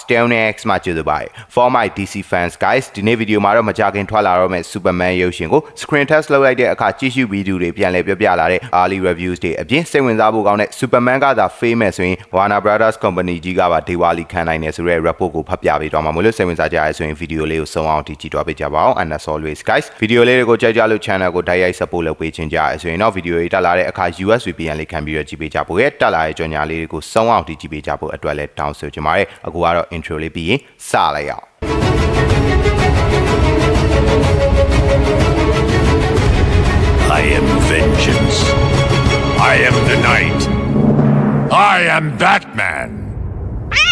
Stone X မှာကြည့်လို့ပါတယ် For my DC fans guys ဒီနေ့ဗီဒီယိုမှာတော့မကြခင်ထွက်လာတော့မယ့် Superman ရုပ်ရှင်ကို screen test လုပ်လိုက်တဲ့အခါကြည့်ရှုဗီဒီယိုတွေပြန်လည်ပြောပြလာတဲ့ early reviews တွေအပြင်စိတ်ဝင်စားဖို့ကောင်းတဲ့ Superman ကသာ famous ဆိုရင် Warner Brothers Company ကြီးကပါ Diwali ခံနိုင်တယ်ဆိုတဲ့ report ကိုဖတ်ပြပေးတော့မှာမလို့စိတ်ဝင်စားကြရဆိုရင်ဗီဒီယိုလေးကိုဆုံးအောင်ကြည့်ကြွားပေးကြပါအောင် and as always guys ဗီဒီယိုလေးတွေကိုကြိုက်ကြလို့ channel ကို direct support လုပ်ပေးခြင်းကြရဆိုရင်တော့ဗီဒီယိုတွေတက်လာတဲ့အခါ US VPN လေးခံပြီးတော့ကြည့်ပေးကြဖို့ရဲ့တက်လာတဲ့ကြော်ညာလေးတွေကိုဆုံးအောင်ကြည့်ပေးကြဖို့အတွက်လည်းတောင်းဆိုချင်ပါတယ်အခုကတော့ intro လေးပြီးရင်စလိုက်အောင် I am vengeance. I am the night. I am Batman.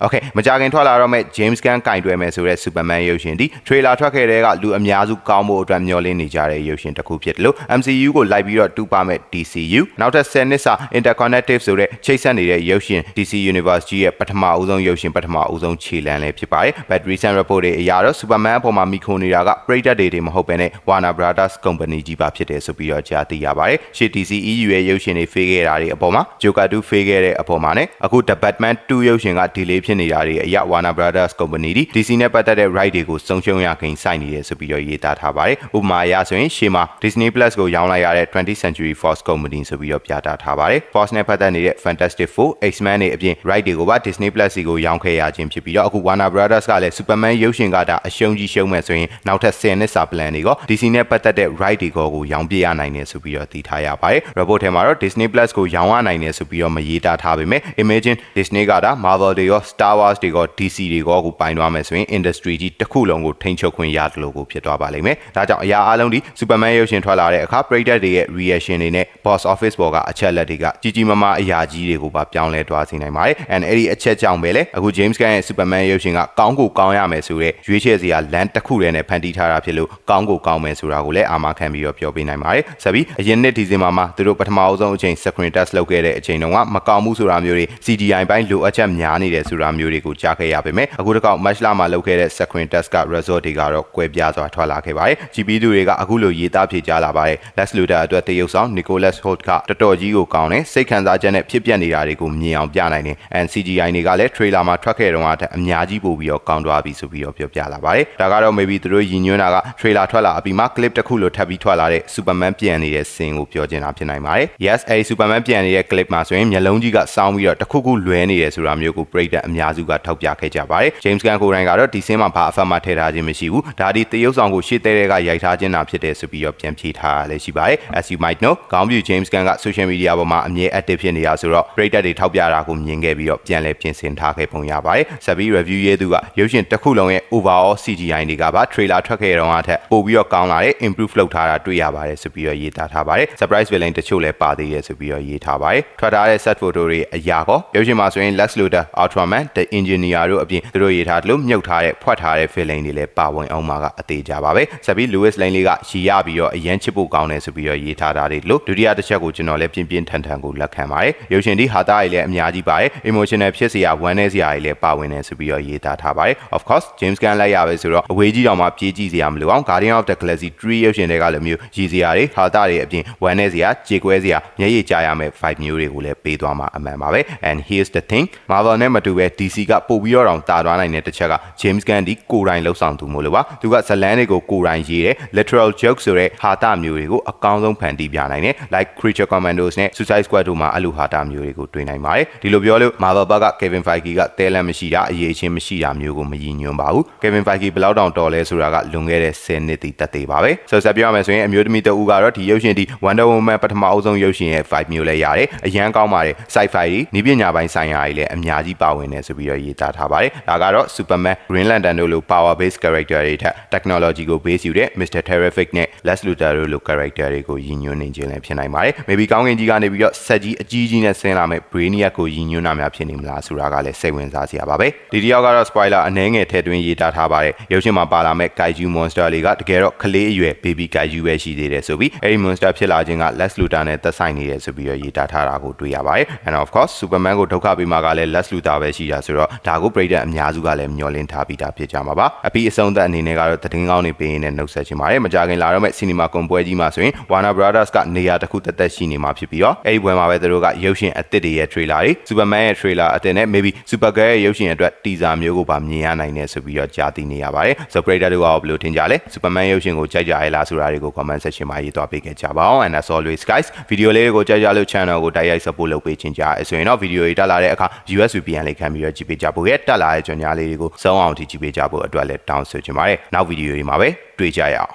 Okay မကြခင်ထွက်လာတော့မဲ့ James Gunn ကင်တွယ်မယ်ဆိုတဲ့ Superman ရုပ်ရှင်ဒီ trailer ထွက်ခဲ့တဲ့ကလူအများစုကောင်းဖို့အတွက်မျှော်လင့်နေကြတဲ့ရုပ်ရှင်တစ်ခုဖြစ်တယ်လို့ MCU ကိုလိုက်ပြီးတော့တူပါမဲ့ DCU နောက်ထပ်10နှစ်စာ interconnective ဆိုတဲ့ချိတ်ဆက်နေတဲ့ရုပ်ရှင် DC Universe ကြီးရဲ့ပထမအဦးဆုံးရုပ်ရှင်ပထမအဦးဆုံးခြေလှမ်းလည်းဖြစ်ပါတယ်။ But recent report တွေအရတော့ Superman အပေါ်မှာမိခိုနေတာကပရိသတ်တွေတွေမဟုတ်ဘဲနဲ့ Warner Brothers Company ကြီးပါဖြစ်တယ်ဆိုပြီးတော့ကြားသိရပါတယ်။ရှေ့ DC EU ရဲ့ရုပ်ရှင်တွေဖေးခဲ့တာတွေအပေါ်မှာ Joker 2ဖေးခဲ့တဲ့အပေါ်မှာနဲ့အခု The Batman 2ရုပ်ရှင်က delay ဖြစ်နေတာတွေအရ Warner Brothers Company ဒီ DC နဲ့ပတ်သက်တဲ့ right တွေကိုဆုံးရှုံးရခင်စိုက်နေတယ်ဆိုပြီးတော့ရေးသားထားပါတယ်။ဥပမာအရဆိုရင်ရှေ့မှာ Disney Plus ကိုရောင်းလိုက်ရတဲ့ 20th Century Fox Company ဆိုပြီးတော့ပြသထားပါတယ်။ Fox နဲ့ပတ်သက်နေတဲ့ Fantastic Four, X-Men တွေအပြင် right တွေကိုပါ Disney Plus စီကိုရောင်းခဲ့ရခြင်းဖြစ်ပြီးတော့အခု Warner Brothers ကလည်း Superman ရုပ်ရှင်ကဒါအရှုံးကြီးရှုံးမဲ့ဆိုရင်နောက်ထပ်10နှစ်စာ plan တွေက DC နဲ့ပတ်သက်တဲ့ right တွေကိုကိုရောင်းပြရနိုင်တယ်ဆိုပြီးတော့သိထားရပါတယ်။ report ထဲမှာတော့ Disney Plus ကိုရောင်းရနိုင်တယ်ဆိုပြီးတော့မရေးသားထားပေမဲ့ Imagine Disney ကဒါ Marvel တွေရော Star Wars တွေရော DC တွေရောကိုပိုင်သွားမယ်ဆိုရင် industry ကြီးတစ်ခုလုံးကိုထိန်းချုပ်ခွင့်ရတယ်လို့ကိုဖြစ်သွားပါလိမ့်မယ်။ဒါကြောင့်အရာအလုံးဒီ Superman ရုပ်ရှင်ထွက်လာတဲ့အခါပရိသတ်တွေရဲ့ reaction တွေနဲ့ box office ပေါ်ကအချက်လက်တွေကကြီးကြီးမားမားအရာကြီးတွေကိုပါပြောင်းလဲသွားစေနိုင်ပါတယ်။ and အဲ့ဒီအချက်ကြောင့်ပဲလေအခု James Gunn ရဲ့ Superman ရုပ်ရှင်ကကောင်းကိုကောင်းရမယ်ဆိုတဲ့ရွေးချယ်စရာလမ်းတစ်ခုတည်းနဲ့ဖန်တီးထားတာဖြစ်လို့ကောင်းကိုကောင်းမယ်ဆိုတာကိုလည်းအာမခံပြီးတော့ပြောပေးနိုင်ပါတယ်။ဆက်ပြီးအရင်နှစ်ဒီဇင်ဘာမှာသူတို့ပထမအဆုံးအချိန် screen test လုပ်ခဲ့တဲ့အချိန်တုန်းကမကောင်းမှုဆိုတာမျိုးတွေ CGI ဘိုင်းလိုအပ်ချက်များနေတယ်ဆိုတာမျိုးတွေကိုကြားခဲ့ရပေမဲ့အခုတစ်ခေါက် match လာမှာလုပ်ခဲ့တဲ့ screen test က result တွေကတော့ကွဲပြားစွာထွက်လာခဲ့ပါတယ်။ GP သူတွေကအခုလိုရေးသားဖြေကြားလာပါတယ်။ Lex Luthor အတွက်တရုပ်ဆောင် Nicholas Hoult ကတော်တော်ကြီးကိုကောင်းတယ်စိတ်ခံစားချက်နဲ့ဖြစ်ပျက်နေတာတွေကိုမြင်အောင်ပြနိုင်တယ် and CGI တွေကလည်း trailer မှာထွက်ခဲ့တော့အများကြီးပို့ပြီးတော့ကောင်းသွားပြီဆိုပြီးတော့ပြောပြလာပါတယ်။ဒါကတော့ maybe သူတို့ရည်ညွှန်းတာက trailer ထွက်လာအပြီးမှာ clip တစ်ခုလိုထပ်ပြီးထွက်လာတဲ့ Superman ပြန်နေတဲ့ scene ကိုပြောချင်တာဖြစ်နိုင်ပါတယ်။ Yes အဲဒီ Superman ပြန်နေတဲ့ clip မှာဆိုရင်မျက်လုံးကြီးကစောင်းပြီးတော့တစ်ခုခုလွဲနေတယ်ဆိုတာမျိုးကိုပရိသတ်အများစုကထောက်ပြခဲ့ကြပါတယ်။ James Gunn ကိုယ်တိုင်ကတော့ဒီ scene မှာဘာအဖက်မှထည့်ထားခြင်းမရှိဘူး။ဒါဒီတရုပ်ဆောင်ကိုရှေ့တဲ့တဲ့ကရိုက်ထားခြင်းတာဖြစ်တယ်ဆိုပြီးတော့ပြန်ဖြေထားရလည်းရှိပါတယ်။ As you might know ခေါင်းပြူ James Gunn က social media ပေါ်မှာအမြဲ active ဖြစ်နေတာဆိုတော့ပရိသတ်တွေထောက်ပြတာကိုမြင်ခဲ့ပြီးတော့ပြန်လဲပြင်ဆင်ထားခဲ့ပုံရပါတယ်။ဆက်ပြီး review ရေးသူကရုပ်ရှင်တစ်ခုလုံးရဲ့ overall CGI တွေကပါ trailer ထွက်ခဲ့တော့အထက်ပို့ပြီးတော့ကောင်းလာတဲ့ improve လုပ်ထားတာတွေ့ရပါတယ်ဆိုပြီးတော့ရေးသားထားပါတယ်။ surprise villain တချို့လည်းပါသေးတယ်ဆိုပြီးတော့ရေးထားပါတယ်။ထွက်ထားတဲ့ set photo တွေအရာကောရုပ်ရှင်မှာဆိုရင် Lex Luthor, Ultraman, The Engineer တို့အပြင်သူတို့ရေးထားတယ်လို့မြုပ်ထားတဲ့ဖွက်ထားတဲ့ villain တွေလည်းပါဝင်အောင်မှာကအသေးကြပါပဲ။ဆက်ပြီး Louis Lane လေးကရီရပြီးတော့အရန်ချစ်ဖို့ကောင်းတယ်ဆိုပြီးတော့ရေးထားတာတွေလို့ဒုတိယတစ်ချက်ကိုကျွန်တော်လည်းပြင်းပြင်းထန်ထန်ကိုလက်ခံပါတယ်။ရုပ်ရှင်ဒီဟာသားတွေလည်းအများကြီးပါတယ်။ emotional ဖြစ်စရာဝမ်းနည်းစရာတွေလည်းပါဝင်တယ်ဆိုပြီးတော့ရေးသားထားပါတယ်။ of course James Gunn လိုက်ရပဲဆိုတော့အဝေးကြီးတောင်မှပြေးကြည့်စရာမလိုအောင် Guardian of the Galaxy 3ရုပ်ရှင်တွေကလည်းမျိုးရည်စရာတွေဟာသားတွေအပြင်ဝမ်းနည်းစရာကြေကွဲစရာမျက်ရည်ကျရမယ့် vibe မျိုးတွေကိုလည်းပေးသွားမှာအမှန်ပါပဲ။ and here's the thing Marvel နဲ့မတူပဲ DC ကပို့ပြီးတော့တောင်တာသွားနိုင်တဲ့တစ်ချက်က James Gunn ဒီကိုယ်တိုင်လှုပ်ဆောင်သူမို့လို့ပါသူကဇလန်းတွေကိုကိုယ်တိုင်ရေးတယ် literal joke ဆိုတဲ့ဟာတာမျိုးတွေကိုအကောင်းဆုံးဖန်တီးပြနိုင်တယ် like Creature Commandos နဲ့ Suicide Squad တို့မှာအဲ့လိုဟာတာမျိုးတွေကိုတွေ့နိုင်ပါတယ်ဒီလိုပြောလို့ Marvel ဘက်က Kevin Feige ကတဲလန့်မရှိတာအရေးချင်းမရှိတာမျိုးကိုမရည်ညွှန်းပါဘူး Kevin Feige ဘယ်လောက်တောင်တော်လဲဆိုတာကလွန်ခဲ့တဲ့10နှစ်တည်တက်သေးပါပဲဆိုဆက်ပြောရမယ်ဆိုရင်အမျိုးသမီးတဦးကတော့ဒီရုပ်ရှင်ဒီ Wonder Woman ပထမအဆုံးရုပ်ရှင်ရဲ့ vibe မျိုးလဲရတယ်အရန်ကောင်းပါတယ် sci-fi တွေနီးပညာပိုင်းဆိုင်ရာတွေလည်းအများကြီးပါဝင်နေဆိုပြီးတော့ရေးသားထားပါတယ်ဒါကတော့ Superman Green Lantern တို့လို power based character တွေထက် technology ကို base ယူတဲ့ Mr. Terrific နဲ့ Lex Luthor တို့လို character တွေကိုရည်ညွှန်းနေခြင်းလည်းဖြစ်နိုင်ပါတယ် maybe ကောင်းကင်ကြီးကနေပြီးတော့ဆက်ကြီးအကြီးကြီးနဲ့ဆင်းလာမဲ့ Brainiac ကိုရည်ညွှန်းတာများဖြစ်နေမလားဆိုတာကလည်းစိတ်ဝင်စားစရာပါပဲဒီတယောက်ကတော့ spoiler အနည်းငယ်ထည့်သွင်းရေးသားထားပါတယ်ရုပ်ရှင်မှာပါလာမဲ့ Kaiju monster တွေကတကယ်တော့ကလေးအရွယ် baby Kaiju ပဲရှိသေးတယ်ဆိုပြီးအဲဒီ monster ဖြစ်လာခြင်းက Lex Luthor နဲ့သက်ဆိုင်နေတယ်ဆိုပြီးတော့ရေးသားထားတာကိုတွေ့ရပါတယ် and of course Superman ကိုဒုက္ခပေးမှာကလည်း Lex Luthor ပဲရှိတာတာဆိုတော့ဒါကိုပရိသတ်အများစုကလည်းမျှော်လင့်ထားပြီးသားဖြစ်ကြမှာပါအပြီးအဆုံးသက်အနေနဲ့ကတော့သတင်းကောင်းတွေပေးရင်းနဲ့နှုတ်ဆက်ချင်ပါတယ်မကြခင်လာတော့မဲ့စီနီမာကွန်ပွဲကြီးမှာဆိုရင် Warner Brothers ကနေရာတစ်ခုတက်တက်ရှိနေမှာဖြစ်ပြီးတော့အဲ့ဒီပွဲမှာပဲသူတို့ကရုပ်ရှင်အသစ်တွေရဲ့ trailer တွေ Superman ရဲ့ trailer အသစ်နဲ့ maybe Supergirl ရဲ့ရုပ်ရှင်အတွက် teaser မျိုးကိုပါမြင်ရနိုင်တယ်ဆိုပြီးတော့ကြားသိနေရပါတယ်ဆိုပရိသတ်တို့ကဘယ်လိုထင်ကြလဲ Superman ရုပ်ရှင်ကိုကြိုက်ကြရဲ့လားဆိုတာတွေကို comment section မှာရေးသွားပေးခဲ့ကြပါအောင် and as always guys ဗီဒီယိုလေးကိုကြိုက်ကြလို့ channel ကိုတိုက်ရိုက် support လုပ်ပေးခြင်းကြားအဲဆိုရင်တော့ဗီဒီယိုတွေတက်လာတဲ့အခါ US VPN လေးခံပြီးတော့ကြည့်ပေးကြဖို့ရဲ့တက်လာတဲ့ကြော်ညာလေးတွေကိုစောင်းအောင်ကြည့်ပေးကြဖို့အတွက်လည်းတောင်းဆိုချင်ပါတယ်နောက်ဗီဒီယိုတွေမှာပဲတွေ့ကြရအောင်